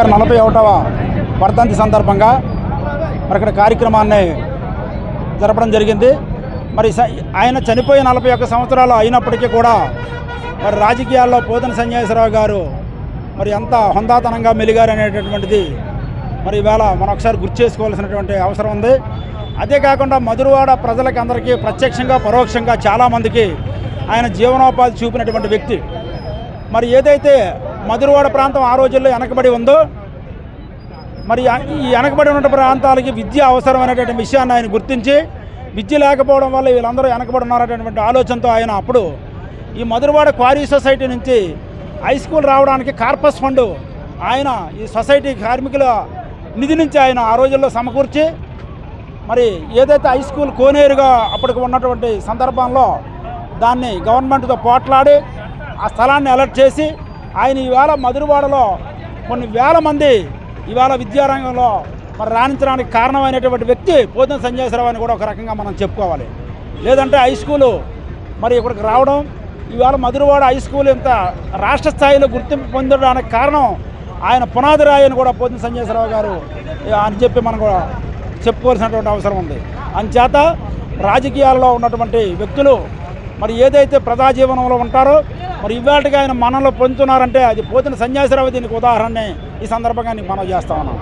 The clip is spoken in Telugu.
గారి నలభై ఒకటవ వర్ధంతి సందర్భంగా మరి ఇక్కడ కార్యక్రమాన్ని జరపడం జరిగింది. మరి స- ఆయన చనిపోయి నలభై ఒక్క సంవత్సరాలు అయినప్పటికీ కూడా మరి రాజకీయాల్లో పోతన సన్యాసరావు గారు మరి ఎంత హుందాతనంగా మెలిగారు అనేటటువంటిది మరి ఇవాళ మనం ఒకసారి గుర్తు చేసుకోవాల్సినటువంటి అవసరం ఉంది. అదే కాకుండా మధురవాడ ప్రజలకి అందరికీ ప్రత్యక్షంగా పరోక్షంగా చాలామందికి ఆయన జీవనోపాధి చూపినటువంటి వ్యక్తి. మరి ఏదైతే మధురవాడ ప్రాంతం ఆ రోజుల్లో వెనకబడి ఉందో మరి ఈ వెనకబడి ఉన్న ప్రాంతాలకి విద్య అవసరం అనేటువంటి విషయాన్ని ఆయన గుర్తించి విద్య లేకపోవడం వల్ల వీళ్ళందరూ వెనకబడి ఉన్నారనేటువంటి ఆలోచనతో ఆయన అప్పుడు ఈ మధురవాడ క్వారీ సొసైటీ నుంచి హై స్కూల్ రావడానికి కార్పస్ ఫండ్ ఆయన ఈ సొసైటీ కార్మికుల నిధి నుంచి ఆయన ఆ రోజుల్లో సమకూర్చి మరి ఏదైతే హై స్కూల్ కోనేరుగా అప్పటికి ఉన్నటువంటి సందర్భంలో దాన్ని గవర్నమెంట్తో పోట్లాడి ఆ స్థలాన్ని అలర్ట్ చేసి ఆయన ఈవేళ మధురవాడలో కొన్ని వేల మంది ఇవాళ విద్యారంగంలో మరి రాణించడానికి కారణమైనటువంటి వ్యక్తి పోతన సంజయసరావు అని కూడా ఒక రకంగా మనం చెప్పుకోవాలి. లేదంటే హై స్కూలు మరి ఇక్కడికి రావడం ఇవాళ మధురవాడ హై స్కూల్ ఇంత రాష్ట్ర స్థాయిలో గుర్తింపు పొందడానికి కారణం ఆయన పునాది రాయని అని కూడా పోతున్న సంజయసరావు గారు అని చెప్పి మనం కూడా చెప్పుకోవాల్సినటువంటి అవసరం ఉంది. అంచేత రాజకీయాల్లో ఉన్నటువంటి వ్యక్తులు మరి ఏదైతే ప్రజా జీవనంలో ఉంటారో మరి ఇవాళకి ఆయన మనలో పొందుతున్నారంటే అది పోతున్న సన్యాసరావు దీనికి ఉదాహరణని ఈ సందర్భంగా నీకు మనం చేస్తా ఉన్నాం